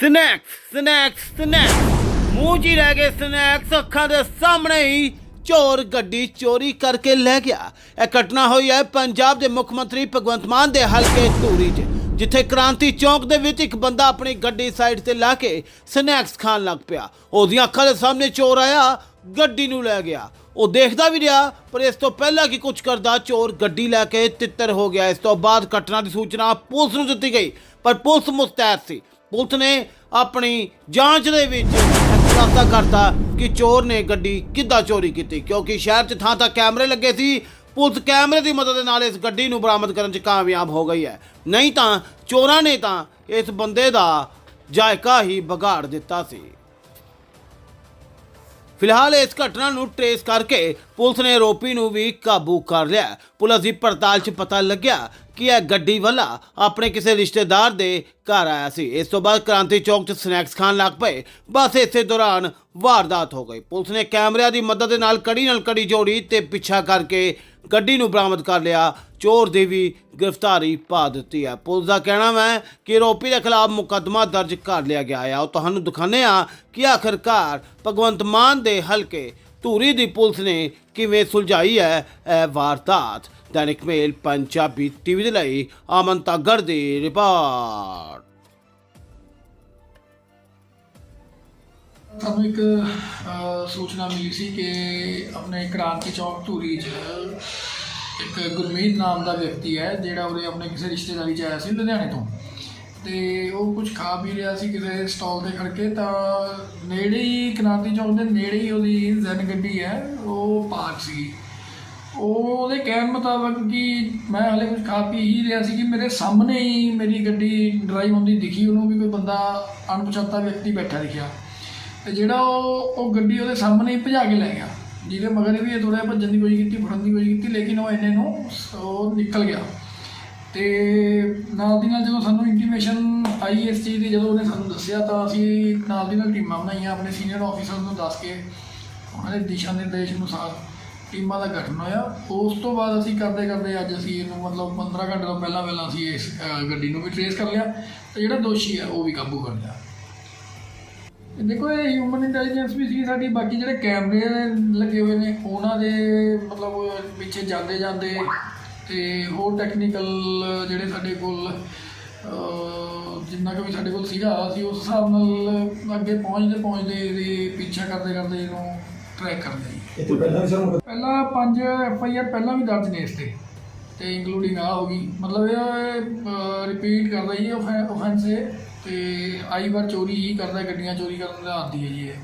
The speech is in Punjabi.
ਸਨੈਕਸ ਸਨੈਕਸ ਸਨੈਕਸ ਮੂੰਹ 'ਚ ਹੀ ਰਹਿ ਗਏ ਸਨੈਕਸ ਅੱਖਾਂ ਦੇ ਸਾਹਮਣੇ ਹੀ ਚੋਰ ਗੱਡੀ ਚੋਰੀ ਕਰਕੇ ਲੈ ਗਿਆ। ਇਹ ਘਟਨਾ ਹੋਈ ਹੈ ਪੰਜਾਬ ਦੇ ਮੁੱਖ ਮੰਤਰੀ ਭਗਵੰਤ ਮਾਨ ਦੇ ਹਲਕੇ ਧੂਰੀ 'ਚ, ਜਿੱਥੇ ਕ੍ਰਾਂਤੀ ਚੌਕ ਦੇ ਵਿੱਚ ਇੱਕ ਬੰਦਾ ਆਪਣੀ ਗੱਡੀ ਸਾਈਡ ਤੇ ਲਾ ਕੇ ਸਨੈਕਸ ਖਾਣ ਲੱਗ ਪਿਆ। ਉਹਦੀਆਂ ਅੱਖਾਂ ਦੇ ਸਾਹਮਣੇ ਚੋਰ ਆਇਆ, ਗੱਡੀ ਨੂੰ ਲੈ ਗਿਆ। ਉਹ ਦੇਖਦਾ ਵੀ ਰਿਹਾ, ਪਰ ਇਸ ਤੋਂ ਪਹਿਲਾਂ ਕਿ ਕੁਝ ਕਰਦਾ, ਚੋਰ ਗੱਡੀ ਲੈ ਕੇ ਤਿੱਤਰ ਹੋ ਗਿਆ। ਇਸ ਤੋਂ ਬਾਅਦ ਘਟਨਾ ਦੀ ਸੂਚਨਾ ਪੁਲਿਸ ਨੂੰ ਦਿੱਤੀ ਗਈ, ਪਰ ਪੁਲਿਸ ਮੁਸਤੈਦ ਸੀ। ਪੁਲਿਸ ਨੇ ਆਪਣੀ ਜਾਂਚ ਦੇ ਵਿੱਚ ਖੁਲਾਸਾ ਕਰਤਾ ਕਿ ਚੋਰ ਨੇ ਗੱਡੀ ਕਿੱਦਾਂ ਚੋਰੀ ਕੀਤੀ, ਕਿਉਂਕਿ ਸ਼ਹਿਰ 'ਚ ਥਾਂ ਥਾਂ ਕੈਮਰੇ ਲੱਗੇ ਸੀ। ਪੁਲਿਸ ਕੈਮਰੇ ਦੀ ਮਦਦ ਨਾਲ ਇਸ ਗੱਡੀ ਨੂੰ ਬਰਾਮਦ ਕਰਨ 'ਚ ਕਾਮਯਾਬ ਹੋ ਗਈ ਹੈ। ਨਹੀਂ ਤਾਂ ਚੋਰਾਂ ਨੇ ਤਾਂ ਇਸ ਬੰਦੇ ਦਾ ਜਾਇਕਾ ਹੀ ਵਿਗਾੜ ਦਿੱਤਾ ਸੀ। ਫਿਲਹਾਲ ਇਸ ਘਟਨਾ ਨੂੰ ਟ੍ਰੇਸ ਕਰਕੇ ਪੁਲਿਸ ਨੇ ਆਰੋਪੀ ਨੂੰ ਵੀ ਕਾਬੂ ਕਰ ਲਿਆ। ਪੁਲਿਸ ਦੀ ਪੜਤਾਲ 'ਚ ਪਤਾ ਲੱਗਿਆ ਕਿ ਇਹ ਗੱਡੀ ਵਾਲਾ ਆਪਣੇ ਕਿਸੇ ਰਿਸ਼ਤੇਦਾਰ ਦੇ ਘਰ ਆਇਆ ਸੀ। ਇਸ ਤੋਂ ਬਾਅਦ ਕ੍ਰਾਂਤੀ ਚੌਕ 'ਚ ਸਨੈਕਸ ਖਾਣ ਲੱਗ ਪਏ। ਬਸ ਇਸੇ ਦੌਰਾਨ ਵਾਰਦਾਤ ਹੋ ਗਈ। ਪੁਲਿਸ ਨੇ ਕੈਮਰਿਆਂ ਦੀ ਮਦਦ ਦੇ ਨਾਲ ਕੜੀ ਨਾਲ ਕੜੀ ਜੋੜੀ ਤੇ ਪਿੱਛਾ ਕਰਕੇ ਗੱਡੀ ਨੂੰ ਬਰਾਮਦ ਕਰ ਲਿਆ। ਚੋਰ ਦੀ ਵੀ ਗ੍ਰਿਫਤਾਰੀ ਪਾ ਦਿੱਤੀ ਹੈ। ਪੁਲਿਸ ਦਾ ਕਹਿਣਾ ਹੈ ਕਿ ਆਰੋਪੀ ਦੇ ਖਿਲਾਫ ਮੁਕੱਦਮਾ ਦਰਜ ਕਰ ਲਿਆ ਗਿਆ ਹੈ। ਉਹ ਤੁਹਾਨੂੰ ਦਿਖਾਉਂਦੇ ਆ ਕਿ ਆਖਰਕਾਰ ਭਗਵੰਤ ਮਾਨ ਦੇ ਹਲਕੇ ਧੂਰੀ ਦੀ ਪੁਲਿਸ ਨੇ ਕਿਵੇਂ ਸੁਲਝਾਈ ਹੈ, ਇਹ ਵਾਰਦਾਤ? ਦੈਨਿਕ ਮੇਲ ਪੰਜਾਬੀ ਟੀਵੀ ਦੇ ਲਈ ਅਮਨ ਤਾਗੜ ਦੀ ਰਿਪੋਰਟ। ਸਾਨੂੰ ਇੱਕ ਸੂਚਨਾ ਮਿਲੀ ਸੀ ਕਿ ਆਪਣੇ ਕ੍ਰਾਂਤੀ ਚੌਕ ਧੂਰੀ 'ਚ ਇੱਕ ਗੁਰਮੀਤ ਨਾਮ ਦਾ ਵਿਅਕਤੀ ਹੈ, ਜਿਹੜਾ ਉਹਦੇ ਆਪਣੇ ਕਿਸੇ ਰਿਸ਼ਤੇਦਾਰੀ 'ਚ ਆਇਆ ਸੀ ਲੁਧਿਆਣੇ ਤੋਂ। ਤੇ ਉਹ ਕੁਝ ਖਾ ਪੀ ਰਿਹਾ ਸੀ ਕਿਸੇ ਸਟਾਲ ਤੇ ਖੜ ਕੇ ਤਾਂ ਨੇੜੇ ਹੀ ਕ੍ਰਾਂਤੀ ਚੌਂਕ ਦੇ ਨੇੜੇ ਹੀ ਉਹਦੀ ਜ਼ੈਨ ਗੱਡੀ ਹੈ, ਉਹ ਪਾਰਕ ਸੀ ਉਹ ਉਹਦੇ ਕਹਿਣ ਮੁਤਾਬਕ ਕਿ ਮੈਂ ਹਾਲੇ ਕੁਝ ਖਾ ਪੀ ਹੀ ਰਿਹਾ ਸੀ ਕਿ ਮੇਰੇ ਸਾਹਮਣੇ ਹੀ ਮੇਰੀ ਗੱਡੀ ਡਰਾਈਵ ਹੁੰਦੀ ਦਿਖੀ, ਉਹਨੂੰ ਵੀ ਕੋਈ ਬੰਦਾ ਅਣਪਛਾਤਾ ਵਿਅਕਤੀ ਬੈਠਾ ਦਿਖਿਆ। ਤੇ ਜਿਹੜਾ ਉਹ ਉਹ ਗੱਡੀ ਉਹਦੇ ਸਾਹਮਣੇ ਹੀ ਭਜਾ ਕੇ ਲੈ ਗਿਆ, ਜਿਹਦੇ ਮਗਰ ਵੀ ਇਹ ਥੋੜਾ ਭੱਜਣ ਦੀ ਕੋਸ਼ਿਸ਼ ਕੀਤੀ, ਫੜਨ ਦੀ ਕੋਸ਼ਿਸ਼ ਕੀਤੀ, ਲੇਕਿਨ ਉਹ ਇੰਨੇ ਨੂੰ ਉਹ ਨਿਕਲ ਗਿਆ। ਤੇ ਨਾਲ ਦੀ ਨਾਲ ਜਦੋਂ ਸਾਨੂੰ ਇੰਟੀਮੇਸ਼ਨ ਆਈ ਇਸ ਚੀਜ਼ ਦੀ, ਜਦੋਂ ਉਹਨੇ ਸਾਨੂੰ ਦੱਸਿਆ ਤਾਂ ਅਸੀਂ ਨਾਲ ਦੀ ਨਾਲ ਟੀਮਾਂ ਬਣਾਈਆਂ, ਆਪਣੇ ਸੀਨੀਅਰ ਆਫੀਸਰ ਨੂੰ ਦੱਸ ਕੇ, ਉਹਨਾਂ ਦੇ ਦਿਸ਼ਾ ਨਿਰਦੇਸ਼ ਅਨੁਸਾਰ ਟੀਮਾਂ ਦਾ ਗਠਨ ਹੋਇਆ। ਉਸ ਤੋਂ ਬਾਅਦ ਅਸੀਂ ਕਰਦੇ ਕਰਦੇ ਅੱਜ ਅਸੀਂ ਇਹਨੂੰ ਮਤਲਬ 15 ਘੰਟੇ ਤੋਂ ਪਹਿਲਾਂ ਪਹਿਲਾਂ ਅਸੀਂ ਇਸ ਗੱਡੀ ਨੂੰ ਵੀ ਟ੍ਰੇਸ ਕਰ ਲਿਆ ਤੇ ਜਿਹੜਾ ਦੋਸ਼ੀ ਹੈ ਉਹ ਵੀ ਕਾਬੂ ਕਰ ਲਿਆ। ਦੇਖੋ, ਇਹ ਹਿਊਮਨ ਇੰਟੈਲੀਜੈਂਸ ਵੀ ਸੀ ਸਾਡੀ, ਬਾਕੀ ਜਿਹੜੇ ਕੈਮਰੇ ਲੱਗੇ ਹੋਏ ਨੇ, ਉਹਨਾਂ ਦੇ ਮਤਲਬ ਪਿੱਛੇ ਜਾਂਦੇ ਜਾਂਦੇ ਤੇ ਹੋਰ ਟੈਕਨੀਕਲ ਜਿਹੜੇ ਸਾਡੇ ਕੋਲ ਜਿੰਨਾ ਕੁ ਵੀ ਸਾਡੇ ਕੋਲ ਸੀਗਾ ਅਸੀਂ ਉਸ ਹਿਸਾਬ ਨਾਲ ਅੱਗੇ ਪਹੁੰਚਦੇ ਪਹੁੰਚਦੇ ਇਹਦੇ ਪਿੱਛਾ ਕਰਦੇ ਕਰਦੇ ਇਹਨੂੰ ਟਰੈਕ ਕਰਦੇ ਤੋਂ ਪਹਿਲਾਂ ਸਰ ਪੰਜ ਐਫ ਆਈ ਆਰ ਪਹਿਲਾਂ ਵੀ ਦਰਜ ਨੇ ਇਸ ਤੇ ਤੇ ਇੰਕਲੂਡਿੰਗ ਆ ਹੋ ਗਈ। ਮਤਲਬ ਇਹ ਰਿਪੀਟ ਕਰਦਾ ਜੀ ਆਫੈਂਸ ਤੇ ਆਈ ਵਾਰ ਚੋਰੀ ਹੀ ਕਰਦਾ ਗੱਡੀਆਂ ਚੋਰੀ ਕਰਨ ਦਾ ਆਦੀ ਹੈ ਜੀ ਇਹ।